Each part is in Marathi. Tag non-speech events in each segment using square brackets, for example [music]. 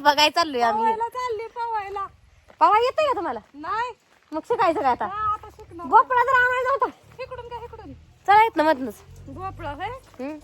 बघाय चाललोय आम्ही. पवायला चालली पवायला. पवा येतंय का तुम्हाला? नाही. मग शिकायचं काय आता? हा, आता शिकणार. भोपळा जर आणायचा होता इकडून काय इकडून. चला येत ना मधनच. भोपळा होय.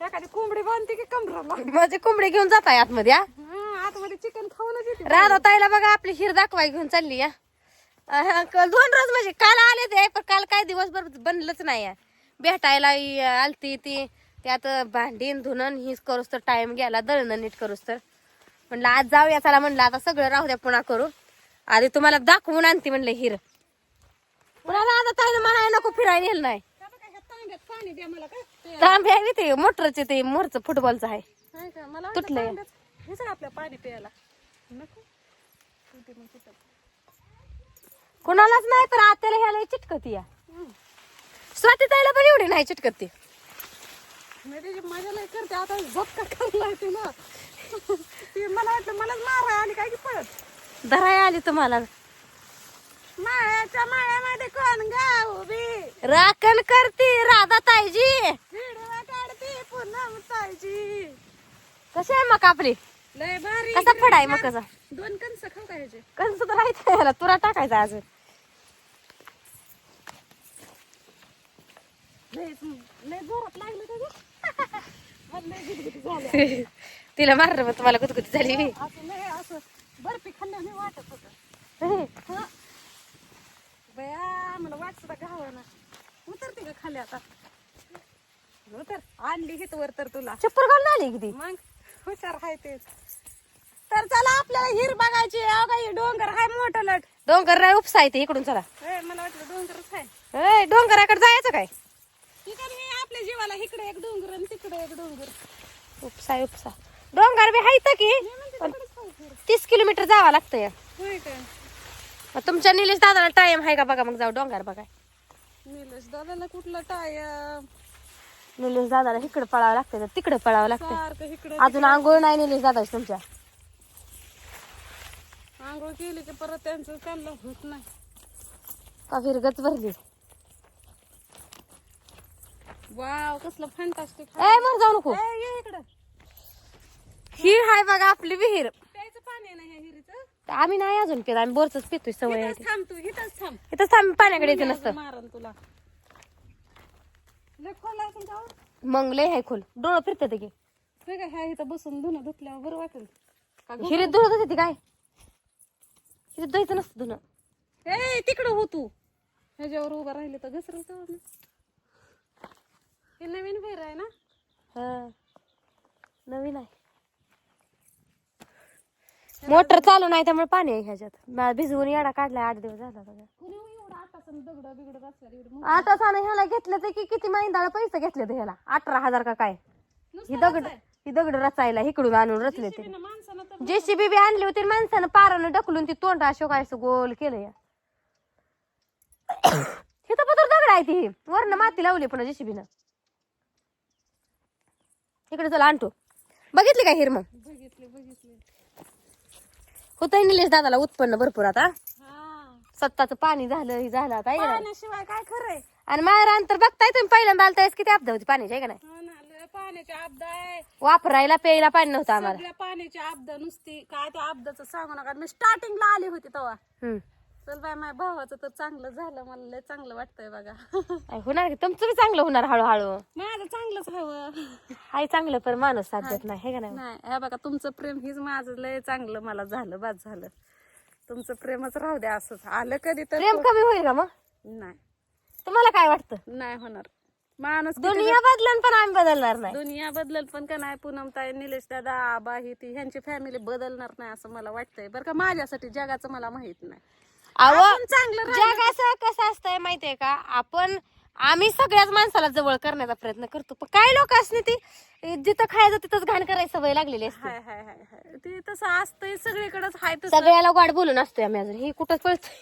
एखादी कोंबडी बांधते की कमराला? माझे कोंबडे घेऊन जात आहे आतमध्ये हा? हा, आतमध्ये चिकन खाऊनच येते राधा ताईला बघा आपली हिर दाखवाय घेऊन चालली या अह, क- दोन रोज म्हणजे काल आले ते पण काल काय दिवसभर बनलंच नाही या. भेटायला इ- आलती ती. त्यात भांडीन धुणं हीच करूस तर टाइम गेला दळणं नीट करूस तर. म्हणलं आज जाऊया चला म्हणलं आता सगळं राहू द्या पुन्हा करू आधी तुम्हाला दाखवून आणते म्हणलं हिर. पुन्हा राधा ताईनं म्हणाय नको फिरायला नेलं नाही. तांबे आहे ते मोटरचे ते मोरचं फुटबॉलचं आहे. तुटलंय. आपल्या पाणी प्यायला. कुठं. कोणालाच नाही पण आत्याला ह्याला चिटकती या. स्वाती ताईला पण एवढी नाही चिटकत ती. मजा लय करते. आता झपका तिला ती मला वाटलं मलाच मारा आणि काय की पळत धराय आली तुम्हाला माळ्याच्या माळ्यामध्ये कोण गाव उभी राखण करते राधा ताईजी काढते पूनम ताईची कशी आहे मग आपली लय भारी कसा फडाय मग कसा दोन कणस खाऊ का ह्याचे कसं तर राहायचं याला तुरा टाकायचा लय लय जोरात लागलं का तिला मारलं मग तुम्हाला गुदगुदी झाली. बी. असं बर्फी खाल्ल्याने वाटत होतं. बया मला वाट सुद्धा घावा ना उतरते का खाली आता? उतर. आणली हित वर तर तुला. चप्पल घालून आली किती मग हुशार हाय ते तर चला आपल्याला हिर बघायची अहो का हे डोंगर हाय मोठं लट. डोंगर नाही उपसा येते इकडून चला. ए, मला वाटलं डोंगरच आहे ए, डोंगराकडे जायचं काय? ठिकाणी हे आपल्या जीवाला इकडे एक डोंगर आणि तिकडे एक डोंगर. उपसा उपसा. डोंगर बी हायत की. तीस किलोमीटर जावं लागतं या. होय काय मग तुमच्या निलेश दादाला टाइम आहे का बघा मग जाऊ डोंगर बघाय. निलेश दादाला कुठला टायम? निलेश दादाला इकडे पळावं लागतं तिकडे पळावं लागतं. सारखं इकडे अजून आंघोळ नाही निलेश दादाची तुमच्या. आंघोळ केली की परत त्यांचं त्यांना होत नाही. का फिरगच भरली? वाव कसलं फॅन्टास्टिक ए मग जाऊ नको. इकडं. ही हाय बघा आपली विहीर. प्यायचं पाणी आहे ना ह्या हिरीचं आम्ही नाही अजून पित आम्ही बोरच पितोय सवय आहे. इथंच थांब तू इथंच थांब. इथंच आम्ही पाण्याकडे येते नसतं. मारन तुला. लय खोल आहे तुमच्यावर. मग लय हाय खोल. डोळं फिरते ते की. होय का ह्या इथं बसून धुणं धुतल्यावर बरं वाटेल. का गं? हिरीत धुळत होती काय? हिरीत धुयचं नसतं धुणं. ए तिकडं हो तू. ह्याच्यावर उभा राहिले तर घसरत हे नवीन फेर आहे ना? हा. नवीन आहे. मोटर चालू नाही त्यामुळे पाणी आहे ह्याच्यात. मला भिजवून येडा काढलाय आठ दिवस झाला आता सांग ह्याला घेतलं ते की किती महिन्याला पैसे घेतले ते ह्याला? अठरा हजार का काय? ही दगड ही दगड रचायला इकडून आणून रचले ते. तर जेसीबी बी आणली होती माणसानं पारानं ढकलून ती तोंड अशोक असं गोल केलं या. [coughs] हिथं पत्र दगड आहे ती. वरनं माती लावली पुन्हा जेसीबीनं. इकडे चला आणतो. बघितली का हिर मग? बघितले बघितले. होतंय निलेश दादाला उत्पन्न भरपूर आता. हा. सत्ताचं पाणी झालं हे झालं आता नाही? पाण्याशिवाय काय खरंय? आणि माहेरान तर बघताय तुम्ही पहिल्यांदा आलतायस किती आपदा होती पाण्याची आहे का नाही? हा ना लय पाण्याची आपदा आहे. वापरायला प्यायला पाणी नव्हतं आम्हाला. सगळ्या पाण्याची आपदा नुसती काय त्या आपदाचं सांगू नका. मी स्टार्टिंगला आली होती तेव्हा. हम्म. चल बाय माझ्या भावाचं तर चांगलं झालं मला लय चांगलं वाटतंय बघा. [laughs] होणार की? तुमचं बी चांगलं होणार हळूहळू. माझं चांगलंच हवं. हाय चांगलं पण माणूस साथ देत नाही हे का नाही? नाही हे बघा तुमचं प्रेम हीच माझं लय चांगलं मला झालं बाद झालं. तुमचं प्रेमच राहू द्या असंच. आलं कधी तर प्रेम कमी होईल का मग? नाही. तुम्हाला काय वाटतं? नाही होणार. माणूस किती दुनिया बदलन पण आम्ही बदलणार नाही. दुनिया बदलल पण का नाही पूनम ताई निलेश दादा आबा ही ती ह्यांची फॅमिली बदलणार नाही असं मला वाटतंय. बरं का माझ्यासाठी जगाचं मला माहीत नाही. अहो चांगलं जग असं कसं असतंय माहितीये का? आपण आम्ही सगळ्याच माणसाला जवळ करण्याचा प्रयत्न करतो. पण काही लोक असणे ती जिथं खायचं तिथंच घाण करायची सवय लागलेली असते. हाय हाय हाय हाय. ते तसं असतंय सगळीकडेच हाय तसं. सगळ्याला गाड बोलून असतोय आम्ही अजून. हे कुठं कळतंय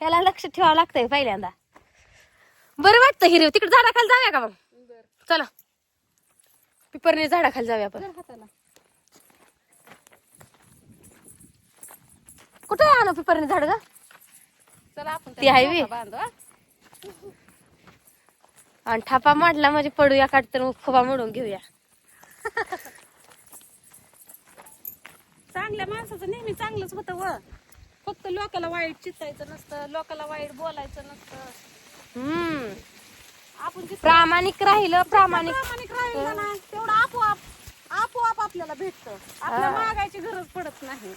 ह्याला लक्ष ठेवावं लागतंय पहिल्यांदा. बरं वाटतं हिरव. तिकडे झाडाखाली जाऊया का मग? चला. पिपरने झाडाखाली जाऊया आपण. कुठे आणू पिपरने झाड का चला आपण ती. आणि थापा मांडला म्हणजे पडूया काढ तर खोबा मोडून घेऊया. चांगल्या माणसाचं नेहमी चांगलंच होतं व. फक्त लोकाला वाईट चित्तायचं नसतं लोकाला वाईट बोलायचं नसतं. हम्म. आपण प्रामाणिक राहिलं प्रामाणिक. प्रामाणिक राहिलं ना तेवढं आपोआप आपोआप आपल्याला भेटतं. आपल्याला. मागायची गरज पडत नाही.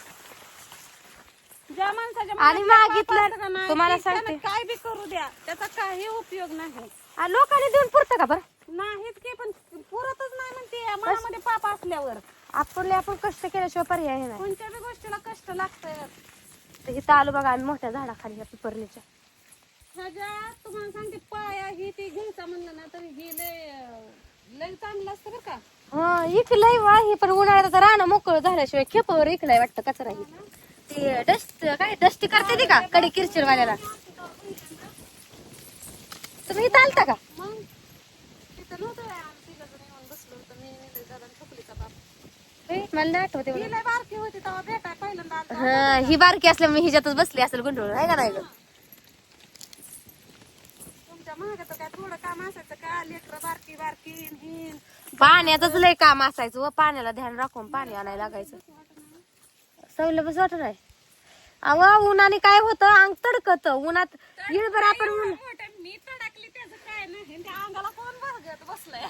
ज्या माणसाच्या आणि मनात पाप मागितलं, असतं का नाही, तुम्हाला ते त्यानं सांगते. काय बी करू द्या. त्याचा काही उपयोग नाही. आ, लोकांनी देऊन पुरतं का बरं? नाहीत की पण पुरतच नाही म्हणते. मनामध्ये पाप असल्यावर. आपले आपण कष्ट केल्याशिवाय पर्याय नाही. कोणत्या बी गोष्टीला कष्ट लागतंय. तर इथं आलो बघा आम्ही मोठ्या झाडाखाली या पिपरलीच्या ह्याच्या तुम्हाला सांगते पाया ही ती घ्यायचा म्हणलं ना तर ही लय लय चांगलं असतं बरं का. हा इकलंय वा ही पण उन्हाळ्यात रानं मोकळं झाल्याशिवाय खेपावर इकलाय वाटतं कचरा ही. ते डस्ट काय डस्टी करते ती का? कडे किरचिरवाल्याला तुम्ही इथं आलता का? हे, मला नाही आठवते लय बारकी. हा ही असल्यामुळे हिच्यातच बसली असेल गुंडळ आहे का नाही ग? पाण्याचंच लय काम असायचं व पाण्याला ध्यान राखून पाणी आणायला लागायचं. सवलं बस वाटत आहे. अव उन्हाने काय होतं? अंग तडकत. उन्हात इळभर आपण ऊन मी तडकली त्याचं काय नाही. अंगाला कोण बघत बसलंय?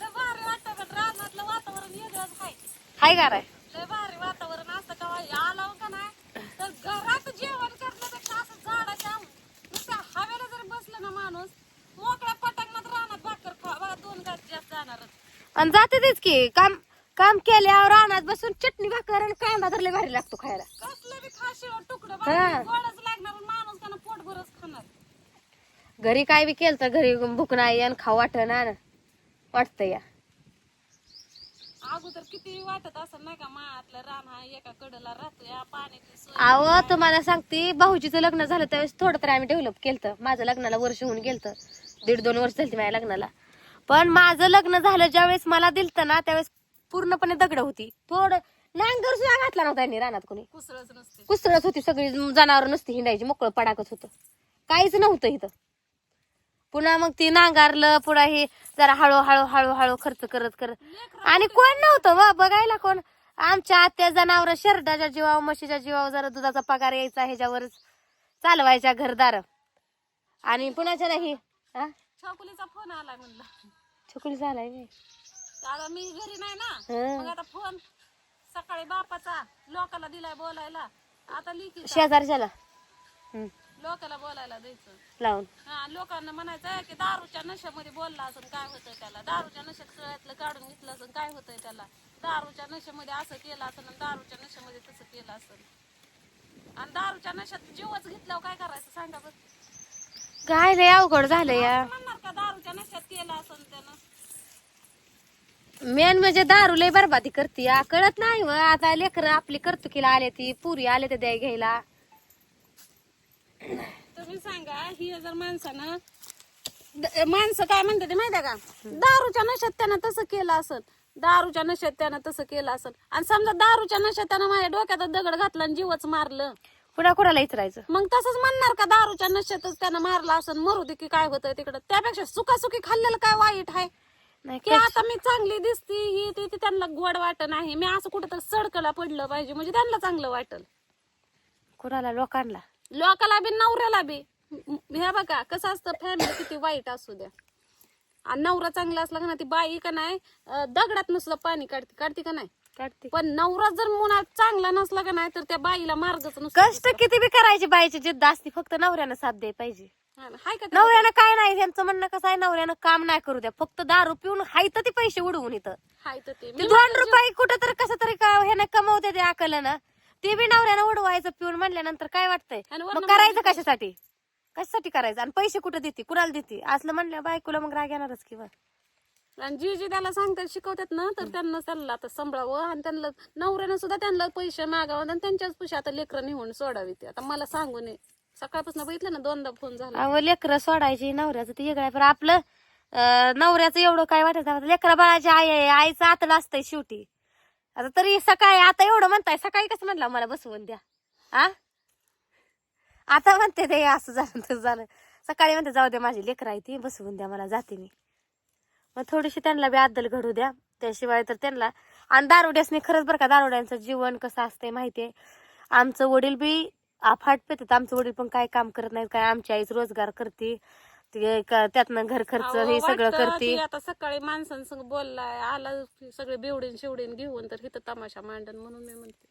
भारी वाटतं पण रानातलं वातावरण वेगळंच आहे. हाय का रे? लय भारी वातावरण असतं का आलं का नाही? तर घरात जेवण करण्यापेक्षा असं झाडाच्या नुसत्या हवेला जर बसलं ना माणूस मोकळ्या पटांगणात रानात भाकर खा बघा दोन जास्त जाणारच. आणि जाते तेच की. काम काम केल्यावर रानात बसून चटणी भाकर आणि कांदा तर लय भारी लागतो खायला. कसलं बी खाशीवर तुकडं हा. बाई, गोडच लागणार आणि माणूस त्यांना पोट भरच खाणार. घरी काय बी केलं तर घरी भूक नाही आणि खाऊ वाटत ना वाटतं या. अगोदर किती वाटत असं नाही का रान हा एका कडला राहतोय पाण्याची सोय अहो तुम्हाला सांगते भाऊजीचं लग्न झालं त्यावेळेस थोडं तर आम्ही डेव्हलप केलं माझं लग्नाला वर्ष होऊन गेलं दीड दोन वर्ष झाली माझ्या लग्नाला. पण माझं लग्न झालं ज्यावेळेस मला दिलतं ना त्यावेळेस पूर्णपणे दगड होती. थोडं नांगर सुद्धा घातला नव्हता यांनी रानात कोणी. कुसळच नसते. कुसळत होती सगळी जनावर नसती हिंडायची मोकळं पडाकच होतं. काहीच नव्हतं इथं. पुन्हा मग ती नांगारलं पुन्हा हे जरा हळूहळू हळूहळू खर्च करत करत. आणि कोण नव्हतं व बघायला कोण? आमच्या आत्या जनावर शर्टाच्या जीवावर म्हशीच्या जीवावर जरा दुधाचा पगार यायचा ह्याच्यावरच चालवायच्या घरदार. आणि पुण्याच्या नाही छकुलीचा फोन आलाय म्हणलं. छकुली झालाय व्हय. आता मी घरी नाही ना. मग आता फोन सकाळी बापाचा लोकाला दिलाय बोलायला. आता लिखी शेजारच्याला. लोकाला बोलायला द्यायचं. लावून. हा लोकांना म्हणायचं की दारूच्या नशेमध्ये बोलला असून काय होतंय त्याला? दारूच्या नशेत सगळ्यातलं काढून घेतलं असून काय होतंय त्याला? दारूच्या नशेमध्ये असं केलं असेल आणि दारूच्या नशेमध्ये तसं केलं असेल. आणि दारूच्या नशेत जीवच घेतल्यावर काय करायचं सांगा बरं. काय लय अवघड झालं या. म्हणणार का दारूच्या नशेत केलं असेल त्यानं? मेन म्हणजे दारू लय बरबादी करते कळत नाही व. आता लेकर आपली कर्तुकीला आले ती पुरी आले ते द्याय घ्यायला. तुम्ही सांगा ही जर माणसानं द- माणसं काय म्हणते ते माहितीये का? दारूच्या नशेत त्यानं तसं केलं असेल दारूच्या नशेत त्यानं तसं केलं असेल. आणि समजा दारूच्या नशेत त्यानं माझ्या डोक्यात दगड घातला आणि जीवच मारलं. कुणा कुणाला इचरायचं मग तसंच म्हणणार का दारूच्या नशेतच त्यानं मारलं असेल मरू दे की काय होतंय तिकडं. त्यापेक्षा सुखासुखी खाल्लेलं काय वाईट आहे? नाही की? आता मी चांगली दिसती ही ती ती त्यांना गोड वाटत नाही मी असं कुठं तर सडकला पडलं पाहिजे म्हणजे त्यांना चांगलं वाटल. कुणाला? लोकांना? लोकाला बी नवऱ्याला बी. हे बघा कसं असतं फॅमिली किती वाईट असू द्या. आणि नवरा चांगला असला का ना ती बाई का नाही दगडात सुद्धा पाणी काढते काढते का नाही? काढते. पण नवरा जर मुनात चांगला नसला का नाही तर त्या बाईला मार्गच नसतो कष्ट किती बी करायची बाईची जिद्द असती फक्त नवऱ्यानं साथ द्याय पाहिजे. हाय का ते? नवऱ्यानं काय नाही त्यांचं म्हणणं कसं आहे नवऱ्यानं काम नाही करू द्या. फक्त दारू पिऊन हाय तर ते पैसे उडवून इथं. हाय तर ते. दोन रुपये कुठं तर कसं तरी का ह्यानं कमवते ते अकलन ते बी नवऱ्यानं उडवायचं पिऊन म्हणल्यानंतर काय वाटतंय? आणि मग करायचं कशासाठी? कशासाठी करायचं? आणि पैसे कुठं देते? कुणाला देते? असलं म्हणलं बायकोला मग राग येणारच किंवा आणि जी जी त्याला सांगतात शिकवतात ना तर त्यांना त्यांना आता सांभाळावं आणि त्यांना नवऱ्यानं सुद्धा त्यांना पैसे मागावं आणि त्यांच्याच पैसे आता लेकरं निघून सोडावी ते आता मला सांगू नये. सकाळपासून बघितलं ना दोनदा फोन झाला. अहो लेकरं सोडायची नवऱ्याचं ते वेगळं आहे. पण आपलं अं, नवऱ्याचं एवढं काय वाटत नाही. लेकरा बाळाची आई आहे आईचं आतलं असतंय शेवटी. आता तरी सकाळी आता एवढं म्हणताय सकाळी कसं म्हणलं मला बसवून द्या. आ? आता म्हणते ते असं झालं तसं झालं. सकाळी म्हणते जाऊ दे माझी लेकरं आहे ती बसवून द्या मला जाते मी. मग थोडीशी त्यांना बी आदल घडू द्या. त्याशिवाय तर त्यांना आणि दारोड्यासनी खरंच बरं का दारुड्यांचं जीवन कसं असतंय माहितीये. आमचं वडील बी अफाट पेतात आमचं वडील पण काय काम करत नाहीत काय आमची आईच रोजगार करते ते क- त्यातनं घर खर्च हे सगळं वाटतं करते. आता सकाळी माणसांसंग बोललाय आला सगळे बिवडीन शिवडीन घेऊन तर इथं तमाशा मांडन म्हणून मी म्हणते.